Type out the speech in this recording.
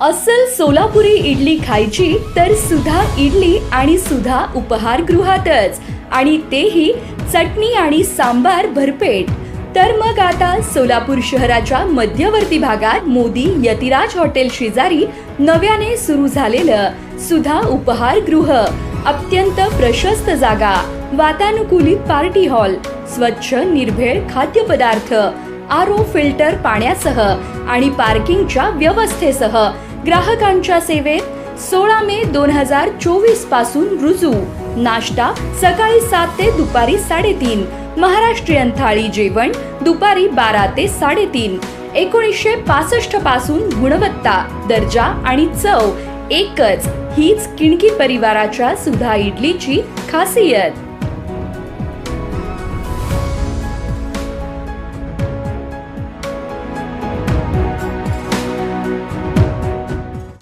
अस्सल सोलापुरी इडली खायची तर सुधा इडली आणि सुधा उपहारगृहातच आणि तेही चटणी आणि सांबार भरपेट. तर मग आता सोलापूर शहराच्या मध्यवर्ती भागात मोदी यतिराज हॉटेल शेजारी नव्याने सुरू झालेलं सुधा उपहारगृह अत्यंत प्रशस्त जागा वातानुकूलित पार्टी हॉल स्वच्छ निर्भेळ खाद्यपदार्थ आरो फिल्टर पाण्यासह आणि पार्किंगच्या व्यवस्थेसह ग्राहकांच्या सेवेत सोळा मे दोन हजार चोवीसपासून रुजू. नाश्ता सकाळी सात ते दुपारी साडेतीन. महाराष्ट्रीयन थाळी जेवण दुपारी बारा ते साडेतीन. एकोणीसशे पासष्टपासून गुणवत्ता दर्जा आणि चव एकच. हीच किणकी परिवाराच्या सुधा इडलीची खासियत.